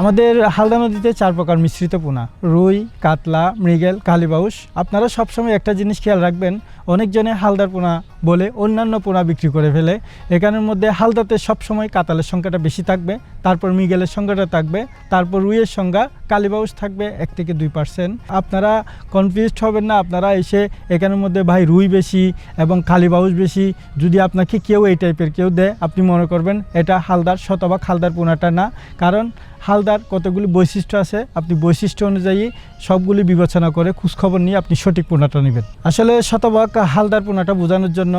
আমাদের হালদা নদীতে চার প্রকার মিশ্রিত পোনা। রুই, কাতলা, মৃগেল, কালীবাউস। আপনারা সবসময় একটা জিনিস খেয়াল রাখবেন, অনেকজনে হালদার পোনা বলে অন্যান্য পোনা বিক্রি করে ফেলে। এখানের মধ্যে হালদাতে সবসময় কাতালের সংখ্যাটা বেশি থাকবে, তারপর মৃগেলের সংখ্যাটা থাকবে, তারপর রুইয়ের সংখ্যা কালীবাউস থাকবে, এক থেকে দুই পার্সেন্ট। আপনারা কনফিউজড হবেন না, আপনারা এসে এখানের মধ্যে ভাই রুই বেশি এবং কালীবাউস বেশি। যদি আপনাকে কেউ এই টাইপের কেউ দেয়, আপনি মনে করবেন এটা হালদার শতভাগ হালদার পোনাটা না। কারণ হালদার কতগুলি বৈশিষ্ট্য আছে, আপনি বৈশিষ্ট্য অনুযায়ী সবগুলি বিবেচনা করে খোঁজখবর নিয়ে আপনি সঠিক পোনাটা নেবেন। আসলে শতভাগ হালদার পোনাটা বোঝানোর জন্য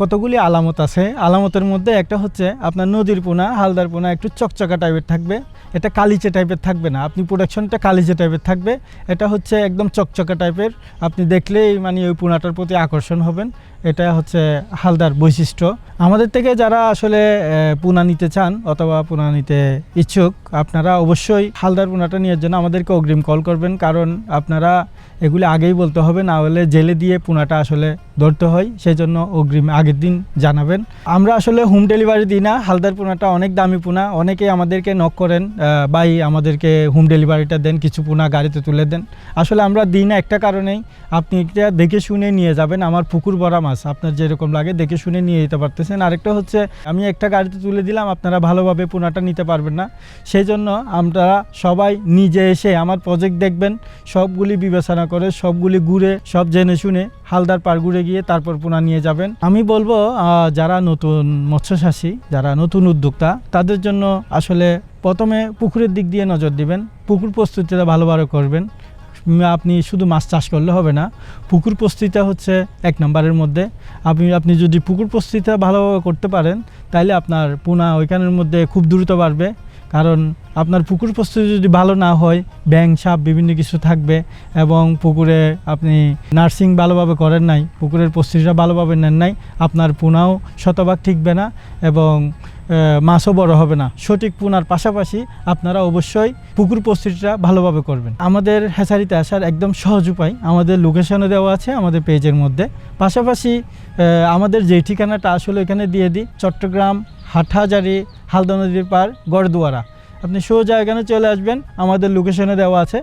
কতগুলি আলামত আছে। আলামতের মধ্যে একটা হচ্ছে আপনার নদীর পোনা, হালদার পোনা একটু চকচকা টাইপের থাকবে। এটা কালিচে টাইপের থাকবে না। আপনি প্রোডাকশনটা কালিচে টাইপের থাকবে। এটা হচ্ছে একদম চকচকা টাইপের আপনি দেখলেই মানে ওই পোনাটার প্রতি আকর্ষণ হবেন। এটা হচ্ছে হালদার বৈশিষ্ট্য। আমাদের থেকে যারা আসলে পোনা নিতে চান অথবা পোনা নিতে ইচ্ছুক, আপনারা অবশ্যই হালদার পোনাটা নেওয়ার জন্য আমাদেরকে অগ্রিম কল করবেন। কারণ আপনারা এগুলি আগেই বলতে হবে, না হলে জেলে দিয়ে পোনাটা আসলে ধরতে হয়। সেই জন্য অগ্রিম আগের দিন জানাবেন। আমরা আসলে হোম ডেলিভারি দিই না। হালদার পোনাটা অনেক দামি পোনা। অনেকেই আমাদেরকে নক করেন বাই আমাদেরকে হোম ডেলিভারিটা দেন, কিছু পোনা গাড়িতে তুলে দেন। আসলে আমরা দিই না একটা কারণেই। আপনি এটা দেখে শুনে নিয়ে যাবেন। আমার পুকুর ভরা আপনার যেরকম লাগে দেখে শুনে নিয়ে যেতে পারতেছেন। আরেকটা হচ্ছে, আমি একটা গাড়িতে তুলে দিলাম, আপনারা ভালোভাবে পোনাটা নিতে পারবেন না। সেই জন্য আমরা সবাই নিজে এসে আমার প্রজেক্ট দেখবেন, সবগুলি বিবেচনা করে, সবগুলি ঘুরে, সব জেনে শুনে হালদার পার ঘুরে গিয়ে তারপর পোনা নিয়ে যাবেন। আমি বলব যারা নতুন মৎস্যচাষী, যারা নতুন উদ্যোক্তা, তাদের জন্য আসলে প্রথমে পুকুরের দিক দিয়ে নজর দিবেন, পুকুর প্রস্তুতিটা ভালোভাবে করবেন। আপনি শুধু মাছ চাষ করলে হবে না, পুকুর প্রস্তুতিটা হচ্ছে এক নম্বরের মধ্যে। আপনি আপনি যদি পুকুর প্রস্তুতিটা ভালোভাবে করতে পারেন তাহলে আপনার পোনা ওইখানের মধ্যে খুব দ্রুত বাড়বে। কারণ আপনার পুকুর প্রস্তুতি যদি ভালো না হয় ব্যাং সাপ, বিভিন্ন কিছু থাকবে এবং পুকুরে আপনি নার্সিং ভালোভাবে করেন নাই, পুকুরের প্রস্তুতিটা ভালোভাবে নেন নাই, আপনার পোনাও শতভাগ ঠিকবে না এবং মাছও বড় হবে না। সঠিক পোনার পাশাপাশি আপনারা অবশ্যই পুকুর প্রস্তুতিটা ভালোভাবে করবেন। আমাদের হ্যাচারিতে আসার একদম সহজ উপায় আমাদের লোকেশনও দেওয়া আছে আমাদের পেজের মধ্যে। পাশাপাশি আমাদের যে ঠিকানাটা আসলে এখানে দিয়ে দিই, চট্টগ্রাম হাটহাজারি, হালদা নদীর পার, গড়দুয়ারা। আপনি সোজা এখানে চলে আসবেন, আমাদের লোকেশনে দেওয়া আছে।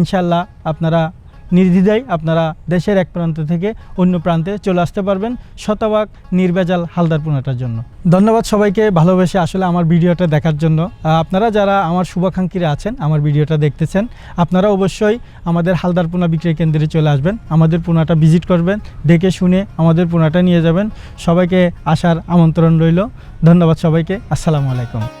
ইনশাল্লাহ আপনারা নির্দ্বিধায় আপনারা দেশের এক প্রান্ত থেকে অন্য প্রান্তে চলে আসতে পারবেন শতভাগ নির্ভেজাল হালদার পোনাটার জন্য। ধন্যবাদ সবাইকে ভালোবেসে আসলে আমার ভিডিওটা দেখার জন্য। আপনারা যারা আমার শুভাকাঙ্ক্ষীরা আছেন, আমার ভিডিওটা দেখতেছেন, আপনারা অবশ্যই আমাদের হালদার পোনা বিক্রয় কেন্দ্রে চলে আসবেন, আমাদের পোনাটা ভিজিট করবেন, দেখে শুনে আমাদের পোনাটা নিয়ে যাবেন। সবাইকে আসার আমন্ত্রণ রইল। ধন্যবাদ সবাইকে। আসসালামু আলাইকুম।